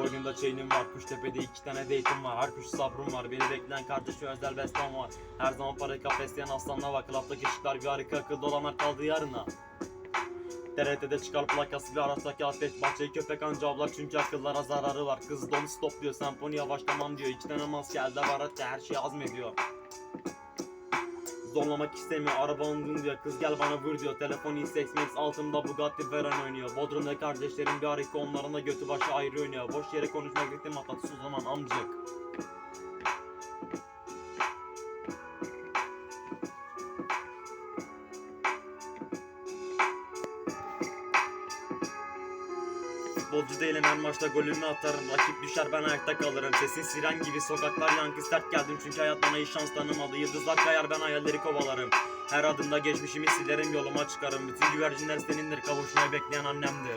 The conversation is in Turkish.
Boynumda çeynim var Kuştepe'de iki tane date'im var. Her kuş sabrım var Beni bekleyen kardeşi özel bestem var. Her zaman parayı kafesleyen aslanla var. Klaptaki ışıklar bir harika akıllı olanlar kaldı yarına. TRT'de çıkar plakası bir araçtaki ateş. Bahçeyi köpek anca avlar çünkü akıllara zararı var. Kız donu stop diyor semponi yavaşlamam diyor. İki tane maske elde var hatta her şeyi azmediyor Zorlamak istemiyor. Araba ondun diyor Kız gel bana vur diyor. Telefon X Max altımda Bugatti Veyron oynuyor. Bodrum'da kardeşlerim bir harika onların da götü başı ayrı oynuyor. Boş yere konuşmak gittim atlatsız o zaman amcık Futbolcu değilim her maçta golümü atarım. Rakip düşer ben ayakta kalırım. Sesin siren gibi sokaklar yankı. Sert geldim Çünkü hayat bana hiç şans tanımadı. Yıldızlar kayar ben hayalleri kovalarım. Her adımda geçmişimi silerim yoluma çıkarım. Bütün güvercinler senindir kavuşmayı bekleyen annemdir